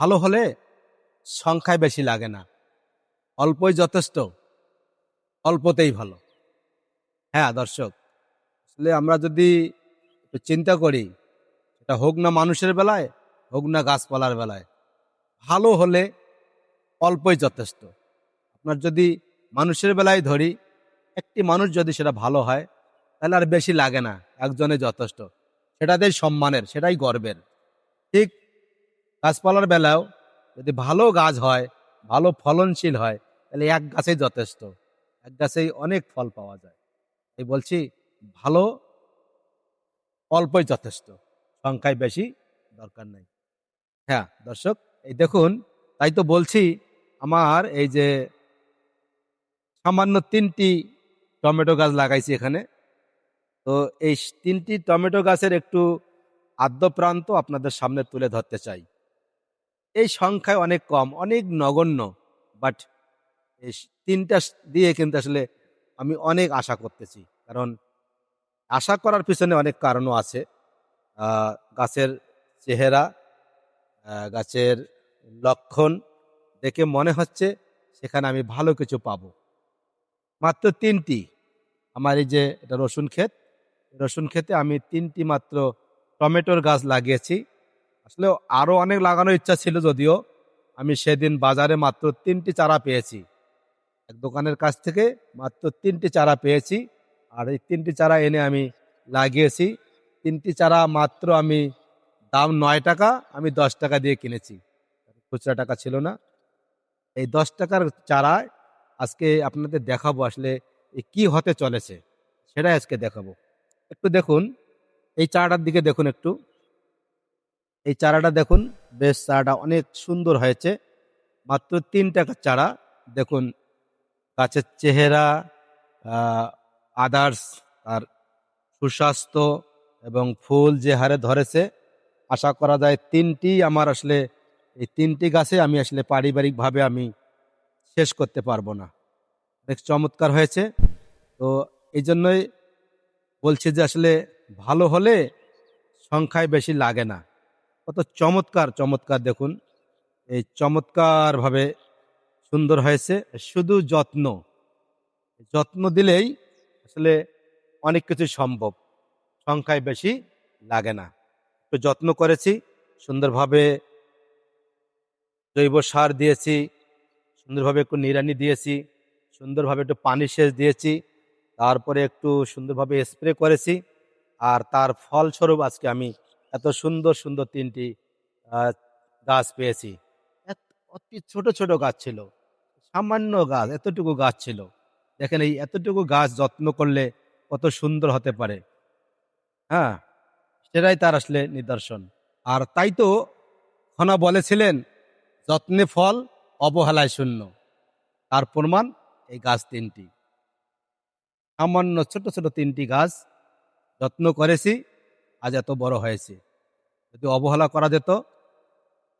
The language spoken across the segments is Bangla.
ভালো হলে সংখ্যায় বেশি লাগে না। অল্পই যথেষ্ট, অল্পতেই ভালো। হ্যাঁ দর্শক, আসলে আমরা যদি একটু চিন্তা করি এটা হোক না মানুষের বেলায়, হোক না গাছপালার বেলায়, ভালো হলে অল্পই যথেষ্ট। আপনার যদি মানুষের বেলায় ধরি, একটি মানুষ যদি সেটা ভালো হয়, তাহলে আর বেশি লাগে না, একজনে যথেষ্ট। সেটাতেই সম্মানের, সেটাই গর্বের। ঠিক গাছপালার বেলাও যদি ভালো গাছ হয়, ভালো ফলনশীল হয়, তাহলে এক গাছেই যথেষ্ট। এক গাছেই অনেক ফল পাওয়া যায়। এই বলছি, ভালো অল্পই যথেষ্ট। সংখ্যায় বেশি দরকার নেই। হ্যাঁ দর্শক, এই দেখুন, তাই তো বলছি, আমার এই যে সামান্য তিনটি টমেটো গাছ লাগাইছি এখানে। তো এই তিনটি টমেটো গাছের একটু আদ্য প্রান্ত আপনাদের সামনে তুলে ধরতে চাই। এই সংখ্যায় অনেক কম, অনেক নগণ্য বাট এই তিনটা দিয়ে কিন্তু আসলে আমি অনেক আশা করতেছি। কারণ আশা করার পিছনে অনেক কারণও আছে। গাছের চেহারা গাছের লক্ষণ দেখে মনে হচ্ছে সেখানে আমি ভালো কিছু পাব। মাত্র তিনটি, আমার এই যে এটা রসুন ক্ষেত, রসুন ক্ষেতে আমি তিনটি মাত্র টমেটোর গাছ লাগিয়েছি। আসলে আরও অনেক লাগানোর ইচ্ছা ছিল যদিও আমি সেদিন বাজারে মাত্র তিনটি চারা পেয়েছি। এক দোকানের কাছ থেকে মাত্র তিনটি চারা পেয়েছি আর এই তিনটি চারা এনে আমি লাগিয়েছি। তিনটি চারা মাত্র আমি দাম নয় টাকা, আমি দশ টাকা দিয়ে কিনেছি। খুচরা টাকা ছিল না। এই দশ টাকার চারায় আজকে আপনাদের দেখাবো আসলে কি হতে চলেছে, সেটাই আজকে দেখাবো। একটু দেখুন, এই চারাটার দিকে দেখুন একটু। এই চারাটা দেখুন, বেশ চারাটা অনেক সুন্দর হয়েছে। মাত্র তিন টাকার চারা, দেখুন, গাছের চেহারা আদার্স আর সুস্বাস্থ্য এবং ফুল যে হারে ধরেছে, আশা করা যায় তিনটি আমার আসলে, এই তিনটি গাছে আমি আসলে পারিবারিকভাবে আমি শেষ করতে পারব না। অনেক চমৎকার হয়েছে। তো এই জন্যই বলছি যে আসলে ভালো হলে সংখ্যায় বেশি লাগে না। কত চমৎকার চমৎকার দেখুন। এই চমৎকারভাবে সুন্দর হয়েছে, শুধু যত্ন। যত্ন দিলেই আসলে অনেক কিছু সম্ভব, সংখ্যায় বেশি লাগে না। একটু যত্ন করেছি, সুন্দরভাবে জৈব সার দিয়েছি, সুন্দরভাবে একটু নিড়ানি দিয়েছি, সুন্দরভাবে একটু পানি সেচ দিয়েছি, তারপরে একটু সুন্দরভাবে স্প্রে করেছি, আর তার ফলস্বরূপ আজকে আমি এত সুন্দর সুন্দর তিনটি গাছ পেয়েছি। অতি ছোট ছোট গাছ ছিল। সামান্য গাছ, এতটুকু গাছ ছিল। দেখেন এই এতটুকু গাছ যত্ন করলে কত সুন্দর হতে পারে। হ্যাঁ সেটাই তার আসলে নিদর্শন। আর তাই তো খনা বলেছিলেন, যত্নে ফল, অবহেলায় শূন্য। তার প্রমাণ এই গাছ তিনটি। সামান্য ছোট ছোট তিনটি গাছ যত্ন করেছি। আজ এত বড় হয়েছে। যদি অবহেলা করা যেত,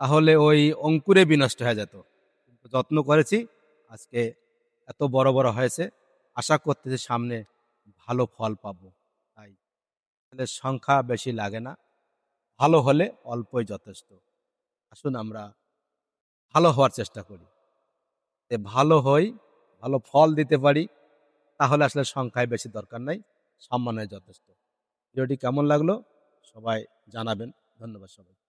তাহলে ওই অঙ্কুরে বিনষ্ট হয়ে যেত। কিন্তু যত্ন করেছি, আজকে এত বড় বড় হয়েছে। আশা করতেছি সামনে ভালো ফল পাবো। তাই আসলে সংখ্যা বেশি লাগে না। ভালো হলে অল্পই যথেষ্ট। আসুন আমরা ভালো হওয়ার চেষ্টা করি। ভালো হই, ভালো ফল দিতে পারি, তাহলে আসলে সংখ্যায় বেশি দরকার নাই সম্মানের যথেষ্ট। ভিডিওটি কেমন লাগল? সবাই জানাবেন। ধন্যবাদ সবাই